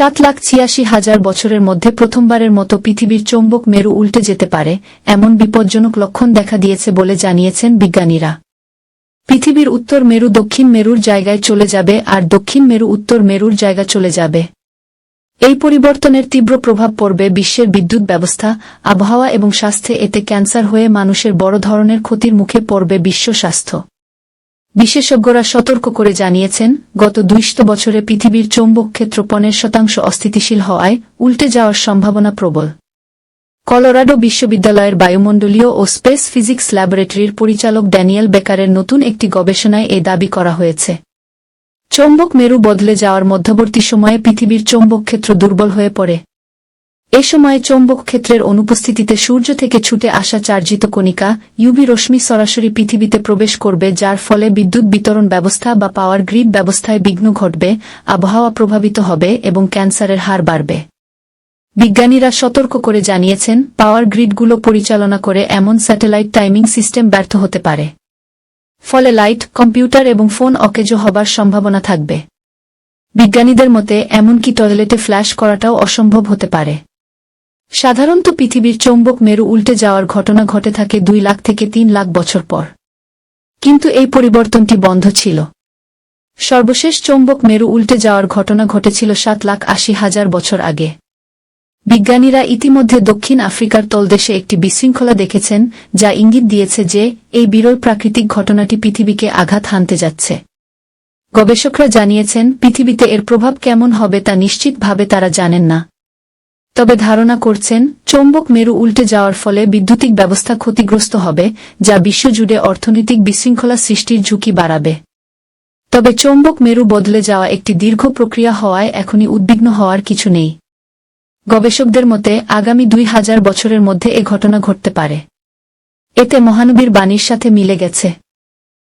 সাত লাখ ছিয়াশি হাজার বছরের মধ্যে প্রথমবারের মতো পৃথিবীর চৌম্বক মেরু উল্টে যেতে পারে, এমন বিপজ্জনক লক্ষণ দেখা দিয়েছে বলে জানিয়েছেন বিজ্ঞানীরা। পৃথিবীর উত্তর মেরু দক্ষিণ মেরুর জায়গায় চলে যাবে আর দক্ষিণ মেরু উত্তর মেরুর জায়গা চলে যাবে। এই পরিবর্তনের তীব্র প্রভাব পড়বে বিশ্বের বিদ্যুৎ ব্যবস্থা, আবহাওয়া এবং স্বাস্থ্যে, এতে ক্যান্সার হয়ে মানুষের বড় ধরনের ক্ষতির মুখে পড়বে বিশ্ব স্বাস্থ্য। বিশেষজ্ঞরা সতর্ক করে জানিয়েছেন, গত দুইশত বছরে পৃথিবীর চৌম্বক ক্ষেত্র পনেরো শতাংশ অস্থিতিশীল হওয়ায় উল্টে যাওয়ার সম্ভাবনা প্রবল। কলোরাডো বিশ্ববিদ্যালয়ের বায়ুমণ্ডলীয় ও স্পেস ফিজিক্স ল্যাবরেটরির পরিচালক ড্যানিয়েল বেকারের নতুন একটি গবেষণায় এ দাবি করা হয়েছে। চৌম্বক মেরু বদলে যাওয়ার মধ্যবর্তী সময়ে পৃথিবীর চৌম্বক ক্ষেত্র দুর্বল হয়ে পড়ে। এ সময়ে চৌম্বক ক্ষেত্রের অনুপস্থিতিতে সূর্য থেকে ছুটে আসা চার্জিত কণিকা ইউবি রশ্মি সরাসরি পৃথিবীতে প্রবেশ করবে, যার ফলে বিদ্যুৎ বিতরণ ব্যবস্থা বা পাওয়ার গ্রিড ব্যবস্থায় বিঘ্ন ঘটবে, আবহাওয়া প্রভাবিত হবে এবং ক্যান্সারের হার বাড়বে। বিজ্ঞানীরা সতর্ক করে জানিয়েছেন, পাওয়ার গ্রিডগুলো পরিচালনা করে এমন স্যাটেলাইট টাইমিং সিস্টেম ব্যর্থ হতে পারে। ফলে লাইট, কম্পিউটার এবং ফোন অকেজো হবার সম্ভাবনা থাকবে। বিজ্ঞানীদের মতে, এমনকি টয়লেটে ফ্ল্যাশ করাটাও অসম্ভব হতে পারে। সাধারণত পৃথিবীর চৌম্বক মেরু উল্টে যাওয়ার ঘটনা ঘটে থাকে দুই লাখ থেকে তিন লাখ বছর পর। কিন্তু এই পরিবর্তনটি বন্ধ ছিল। সর্বশেষ চৌম্বক মেরু উল্টে যাওয়ার ঘটনা ঘটেছিল সাত লাখ আশি হাজার বছর আগে। বিজ্ঞানীরা ইতিমধ্যে দক্ষিণ আফ্রিকার তলদেশে একটি বিশৃঙ্খলা দেখেছেন, যা ইঙ্গিত দিয়েছে যে এই বিরল প্রাকৃতিক ঘটনাটি পৃথিবীকে আঘাত হানতে যাচ্ছে। গবেষকরা জানিয়েছেন, পৃথিবীতে এর প্রভাব কেমন হবে তা নিশ্চিতভাবে তারা জানেন না। তবে ধারণা করছেন, চৌম্বক মেরু উল্টে যাওয়ার ফলে বিদ্যুতিক ব্যবস্থা ক্ষতিগ্রস্ত হবে, যা বিশ্বজুড়ে অর্থনৈতিক বিশৃঙ্খলা সৃষ্টির ঝুঁকি বাড়াবে। তবে চৌম্বক মেরু বদলে যাওয়া একটি দীর্ঘ প্রক্রিয়া হওয়ায় এখনই উদ্বিগ্ন হওয়ার কিছু নেই। গবেষকদের মতে, আগামী দুই হাজার বছরের মধ্যে এ ঘটনা ঘটতে পারে। এতে মহানবীর বাণীর সাথে মিলে গেছে।